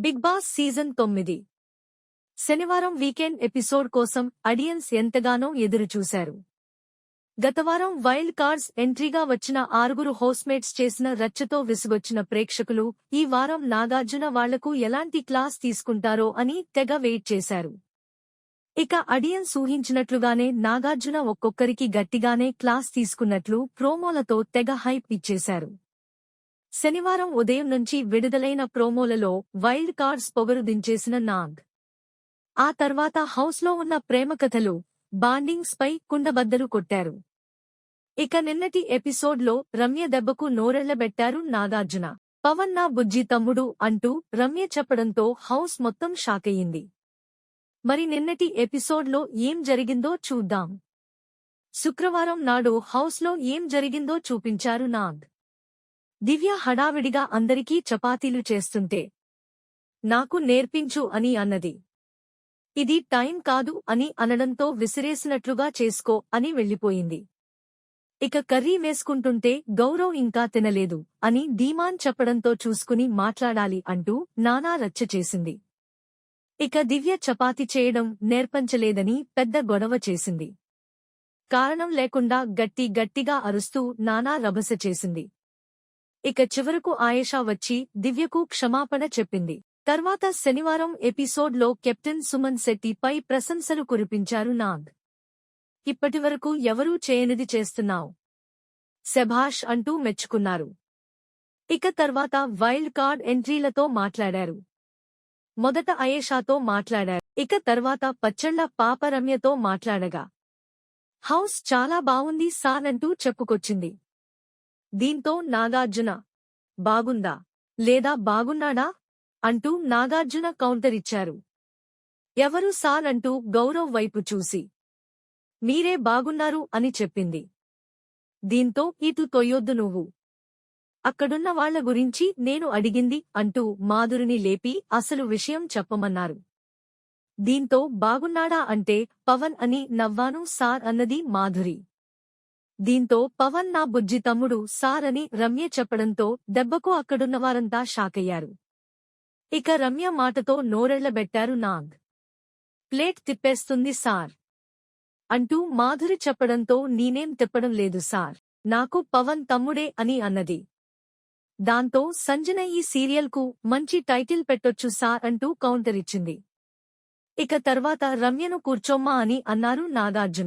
Big boss season తొమ్మిది. శనివారం weekend episode కోసం అడియన్స్ ఎంతగానో ఎదురుచూశారు. గతవారం వైల్డ్ కార్డ్స్ ఎంట్రీగా వచ్చిన ఆరుగురు హౌస్మేట్స్ చేసిన రచ్చతో విసుగొచ్చిన ప్రేక్షకులు ఈ వారం నాగార్జున వాళ్ళకు ఎలాంటి క్లాస్ తీసుకుంటారో అని తెగ వెయిట్ చేశారు. ఇక అడియన్స్ ఊహించినట్లుగానే నాగార్జున ఒక్కొక్కరికి గట్టిగానే క్లాస్ తీసుకున్నట్లు ప్రోమోలతో తెగ హైప్ ఇచ్చేశారు. శనివారం ఉదయం నుంచి విడుదలైన ప్రోమోలలో వైల్డ్ కార్డ్స్ పొగరు దించేసిన నాగ్. ఆ తర్వాత హౌస్లో ఉన్న ప్రేమ కథలు బాండింగ్స్ పై కుండబద్దలు కొట్టారు. ఇక నిన్నటి ఎపిసోడ్లో రమ్య దెబ్బకు నోరెళ్ళబెట్టారు నాగార్జున. పవన్ నా బుజ్జి తమ్ముడు అంటూ రమ్య చెప్పడంతో హౌస్ మొత్తం షాకయ్యింది మరి నిన్నటి ఎపిసోడ్లో ఏం జరిగిందో చూద్దాం. శుక్రవారం నాడు హౌస్లో ఏం జరిగిందో చూపించారు నాగ్. దివ్య హడావిడిగా అందరికీ చపాతీలు చేస్తుంటే నాకు నేర్పించు అని అన్నది. ఇది టైం కాదు అని అనడంతో విసిరేసినట్లుగా చేసుకో అని వెళ్ళిపోయింది. ఇక కర్రీ వేసుకుంటుంటే గౌరవ్ ఇంకా తినలేదు అని ధీమాన్ చెప్పడంతో చూసుకుని మాట్లాడాలి అంటూ నానా రచ్చ చేసింది. ఇక దివ్య చపాతి చేయడం నేర్పంచలేదని పెద్ద గొడవ చేసింది. కారణం లేకుండా గట్టి గట్టిగా అరుస్తూ నానా రభస చేసింది. ఇక చివరకు ఆయేషా వచ్చి దివ్యకు క్షమాపణ చెప్పింది. తర్వాత శనివారం ఎపిసోడ్లో కెప్టెన్ సుమన్ శెట్టిపై ప్రశంసలు కురిపించారు నాగ్. ఇప్పటివరకు ఎవరూ చేయనిది చేస్తున్నావు? శభాష్ అంటూ మెచ్చుకున్నారు. ఇక తర్వాత వైల్డ్ కార్డ్ ఎంట్రీలతో మాట్లాడారు. మొదట అయేషాతో మాట్లాడారు. ఇక తర్వాత పచ్చళ్ళ పాప రమ్యతో మాట్లాడగా. హౌస్ చాలా బావుంది సార్ అంటూ చెప్పుకొచ్చింది. దీంతో నాగార్జున బాగుందా? లేదా బాగున్నాడా? అంటూ నాగార్జున కౌంటరిచ్చారు ఎవరు సార్? అంటూ గౌరవ్ వైపు చూసి మీరే బాగున్నారు అని చెప్పింది. దీంతో ఇటు తొయ్యొద్దు నువ్వు. అక్కడున్న వాళ్ళ గురించి నేను అడిగింది అంటూ మాధురిని లేపి అసలు విషయం చెప్పమన్నారు. దీంతో బాగున్నాడా? అంటే పవన్ అని నవ్వాను సార్ అన్నది మాధురి. దీంతో పవన్ నా బుజ్జి తమ్ముడు సార్ అని రమ్య చెప్పడంతో దెబ్బకు అక్కడున్నవారంతా షాకయ్యారు. ఇక రమ్య మాటతో నోరెళ్ళబెట్టారు నాగ్. ప్లేట్ తిప్పేస్తుంది సార్. అంటూ మాధురి చెప్పడంతో నేనేం తిప్పడం లేదు సార్. నాకు పవన్ తమ్ముడే అని అన్నది. దాంతో సంజన ఈ సీరియల్కు మంచి టైటిల్ పెట్టొచ్చు సార్ అంటూ కౌంటరిచ్చింది ఇక తర్వాత రమ్యను కూర్చోమ్మా అని అన్నారు నాగార్జున.